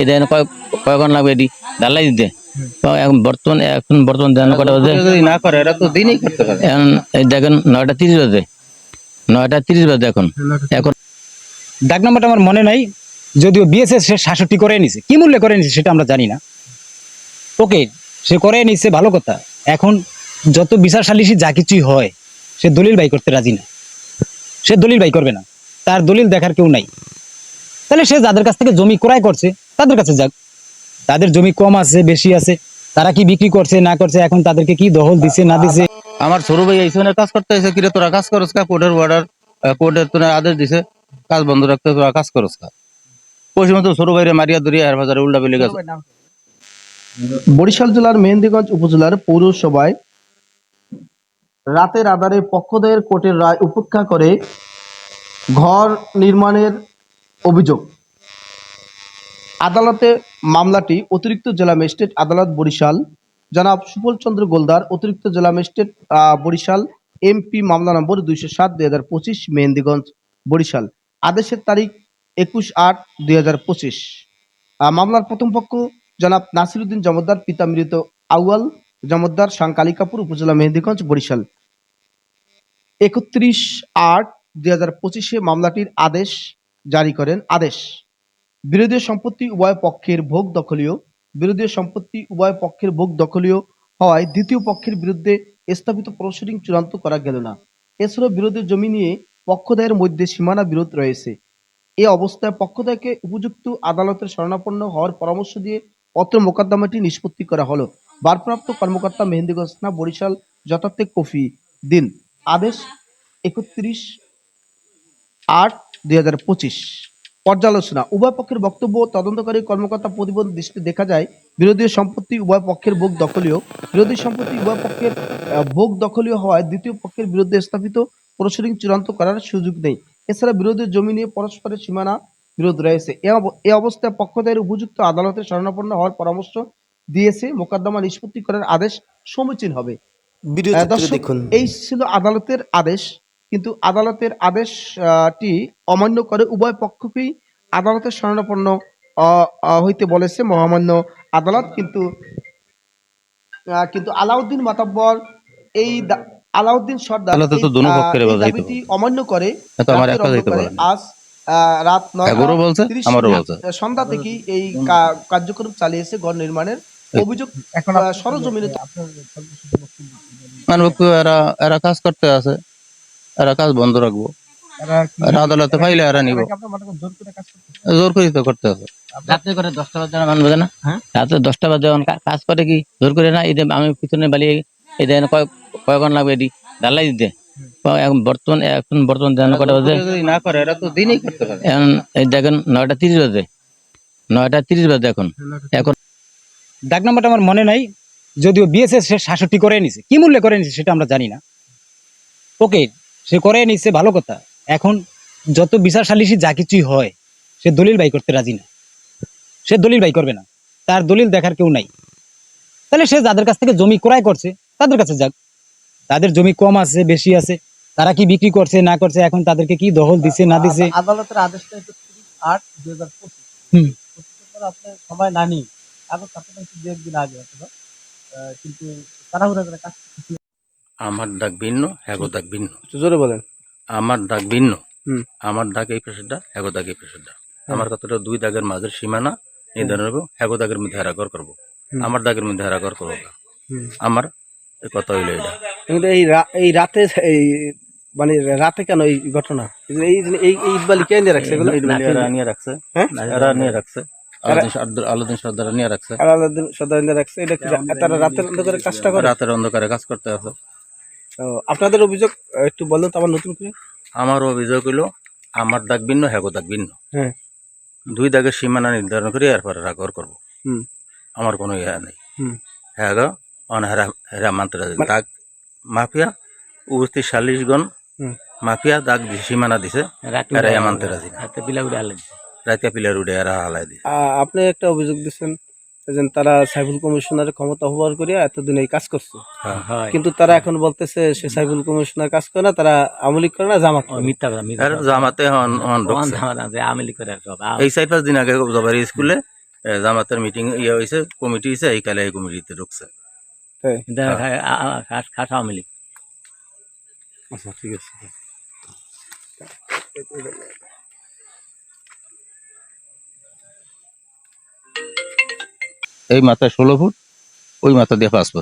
এই দেন কয়ক্ষণ লাগবে এটি? ডালাই দিতে। এখন বর্তমান এখন বর্তমান দেন কটা বাজে? না করে এরা তো দিনই করতে পারে। এখন দেখেন নয়টা তিরিশ বাজে। নয়টা তিরিশ বাজে এখন। এখন ডাক নাম্বারটা আমার মনে নাই যদিও বিএসএস সে সাতষট্টি করে নিছে। কি মূল্যে করে নিছে সেটা আমরা জানি না। ওকে সে করে নিছে ভালো কথা। এখন যত বিচার সালিসি যা কিছুই হয় সে দলিল বাই করতে রাজি না। সে দলিল বাই করবে না। তার দলিল দেখার কেউ নাই। তাহলে সে যাদের কাছ থেকে জমি ক্রয় করছে তাদের কাছে যাক। তাদের জমি কম আছে বেশি আছে তারা কি বিক্রি করছে না করছে এখন তাদেরকে কি দখল দিছে না দিছে? আমার ছোট ভাই এইখানে কাজ করতে এসে কিরে তোরা কাজ করস কা? কোর্টের অর্ডার কোর্টের তোরা আদেশ দিছে কাজ বন্ধ রাখতে তোরা কাজ করস কা? পশ্চিমে তো ছোট ভাইরে মারিয়া দরিয়া হার বাজারে উল্টা বেলে গেছে। বরিশাল জেলার মেহেন্দিগঞ্জ উপজেলার পৌরসভায় রাতের আধারে পক্ষদের কোর্টের রায় উপেক্ষা করে ঘর নির্মাণের অভিযোগ। আদালতে মামলাটি অতিরিক্ত জেলা ম্যাজিস্ট্রেট আদালত বরিশাল, জনাব সুপল চন্দ্র গোলদার অতিরিক্ত জেলা ম্যাজিস্ট্রেট বরিশাল, এমপি মামলা নম্বর দুইশো সাত, দুই হাজার পঁচিশ, মেহেন্দিগঞ্জ, বরিশাল। আদেশের তারিখ একুশ আট, দুই হাজার পঁচিশ। মামলার প্রথম পক্ষ জনাব নাসিরুদ্দিন জমদ্দার পিতা মৃত আউয়াল জমদ্দার সাংকালিকাপুর উপজেলা মেহেন্দিগঞ্জ, বরিশাল। একত্রিশ আট, দুই হাজার পঁচিশে মামলাটির আদেশ জারি করেন আদেশ। বিরোধী সম্পত্তি উভয় পক্ষের ভোগ দখলীয়। বিরোধী সম্পত্তি উভয় পক্ষের ভোগ দখলীয় হওয়ায় দ্বিতীয় পক্ষের বিরুদ্ধে স্থাপিত প্রসিডিং চূড়ান্ত করা গেল না। এছাড়াও বিরোধী জমি নিয়ে পক্ষদায়ের মধ্যে সীমানা বিরোধ রয়েছে। এ অবস্থায় পক্ষদায়কে উপযুক্ত আদালতের শরণাপন্ন হওয়ার পরামর্শ দিয়ে পত্র মোকদ্দমাটি নিষ্পত্তি করা হলো। ভারপ্রাপ্ত কর্মকর্তা মেহেন্দিগঞ্জ থানা বরিশাল যথার্থে কফি দিন। আদেশ একত্রিশ আট দুই হাজার পঁচিশ। পর্যালোচনা। উভয় পক্ষের বক্তব্য তদন্তকারী কর্মকর্তা প্রতিবেদন দৃষ্টিতে দেখা যায় বিরোধী সম্পত্তি উভয় পক্ষের ভোগ দখলীয়। বিরোধী সম্পত্তি উভয় পক্ষের ভোগ দখলীয় হওয়ায় দ্বিতীয় পক্ষের বিরুদ্ধে স্থাপিত প্রসিডিং চূড়ান্ত করার সুযোগ নেই। এছাড়া বিরোধী জমি নিয়ে পরস্পরের সীমানা বিরোধ রয়েছে। এ অব- এ অবস্থায় পক্ষদের উপযুক্ত আদালতে শরণাপন্ন হওয়ার পরামর্শ দিয়েছে মোকদ্দমা নিষ্পত্তি করার আদেশ সমীচীন হবে। ভিডিও দর্শক, দেখুন। এই ছিল আদালতের আদেশ। কিন্তু আদালতের আদেশটি অমান্য করে উভয় পক্ষকেই আদালতের শরণাপন্ন আহ, হইতে বলেছে মহামান্য আদালত। কিন্তু আহ, কিন্তু আলাউদ্দিন মাতাব্বর এই আলাউদ্দিন সর্দার দাবিটি অমান্য করে। আজ আহ, রাত নয় এগারো বলছে? আমারও বলছে। সন্ধ্যা থেকেই এই কা- কার্যক্রম চালিয়েছে ঘর নির্মাণের। অভিযোগ সরজমিনে মানে এরা এরা কাজ করতে আছে। এরা কাজ বন্ধ রাখব। এরা আদালতে পাইলে এরা নিব। জোর করে তো করতে করে দশটা বাজে না? মান রাত্রে দশটা বাজে যখন কা- কাজ করে কি? জোর করে না? এই আমি পিছনে বালিয়ে কয় কয়ক্ষণ লাগবে এটি? ডালাই দিতে। এখন বর্তমান এখন বর্তমান দেন কটা বাজে? না করে এরা তো দিনই করতে পারে। এখন দেখেন নয়টা তিরিশ বাজে। নয়টা তিরিশ বাজে এখন। এখন ডাক নাম্বারটা আমার মনে নাই যদিও বিএসএস সে সাতষট্টি করে নিছে। কি মূল্যে করে নিছে সেটা আমরা জানি না। ওকে সে করে নিছে ভালো কথা। এখন যত বিচার সালিসি যা কিছুই হয় সে দলিল বাই করতে রাজি না। সে দলিল বাই করবে না। তার দলিল দেখার কেউ নাই। তাহলে সে যাদের কাছ থেকে জমি ক্রয় করছে তাদের কাছে যাক। তাদের জমি কম আছে বেশি আছে তারা কি বিক্রি করছে না করছে এখন তাদেরকে কি দহল দিছে না দিছে? আদালতের আদেশটা আট দুই হাজার পঁচিশ। হুম। আপনার সময় না নিয়ে কাগজ থাকতে পারে দু একদিন আগে অথবা কিন্তু তাড়াহুড়া করে কাজ করতে আমার ডাক ভিন্ন হ্যাগো ডাক ভিন্ন। জোরে বলেন। আমার ডাক ভিন্ন আমার ডাক এই পেশাটা হ্যাগো ডাক এই পেশাটা আমার কথাটা দুই দাগের মাঝের সীমানা নির্ধারণ করব হ্যাগো দাগের মধ্যে হারাকর করব। আমার দাগের মধ্যে হারাকর করব। আমার কথা হইল এটা কিন্তু এই এই রাতে এই মানে রাতে কেন এই ঘটনা? এই যে- এই এই কে নিয়ে রাখছে এগুলো? বলে এরা নিয়ে রাখছে। হ্যাঁ? এরা নিয়ে রাখছে। আলাদিন সর্দার নিয়ে রাখছে। আলাদিন সদাই নিয়ে রাখছে। এটা তারা রাতের অন্ধকারে কাজটা করে? রাতের অন্ধকারে কাজ করতে আছে আপনাদের অভিযোগ একটু বলুন তো আবার নতুন করে আমার অভিযোগ হইল আমার দাগ ভিন্ন হ্যাগো দাগ ভিন্ন হ্যাঁ। দুই দাগের সীমানা নির্ধারণ করে এরপরে রাগর করব হুম। আমার কোনো ইয়া নেই হুম। হ্যাঁ গো হেরা মানতে রাজি দাগ মাফিয়া উপস্থিত সালিশগণ হুম। মাফিয়া দাগ সীমানা দিছে রাতে এরা এমানতে রাজি না রাতে পিলা উড়ে পিলার উঠে এরা হালাই দিছে আপনি একটা অভিযোগ দিচ্ছেন তারা সাইফুল কমিশনারের ক্ষমতা ব্যবহার করিয়া এতদিন এই কাজ করছে। কিন্তু তারা এখন বলতেছে সে সাইফুল কমিশনার কাজ করে না তারা আওয়ামী লীগ করে না জামাত মিথ্যা কথা আর জামাতে করে এই চার পাঁচ দিন আগে জবারি স্কুলে এ, জামাতের মিটিং ইয়ে হয়েছে কমিটি হয়েছে এই কালে এই কমিটিতে ঢুকছে। খাস আওয়ামী লীগ। আচ্ছা ঠিক আছে। এই মাথায় ষোলো ফুট ওই মাথা দিয়ে পাঁচ ফুট।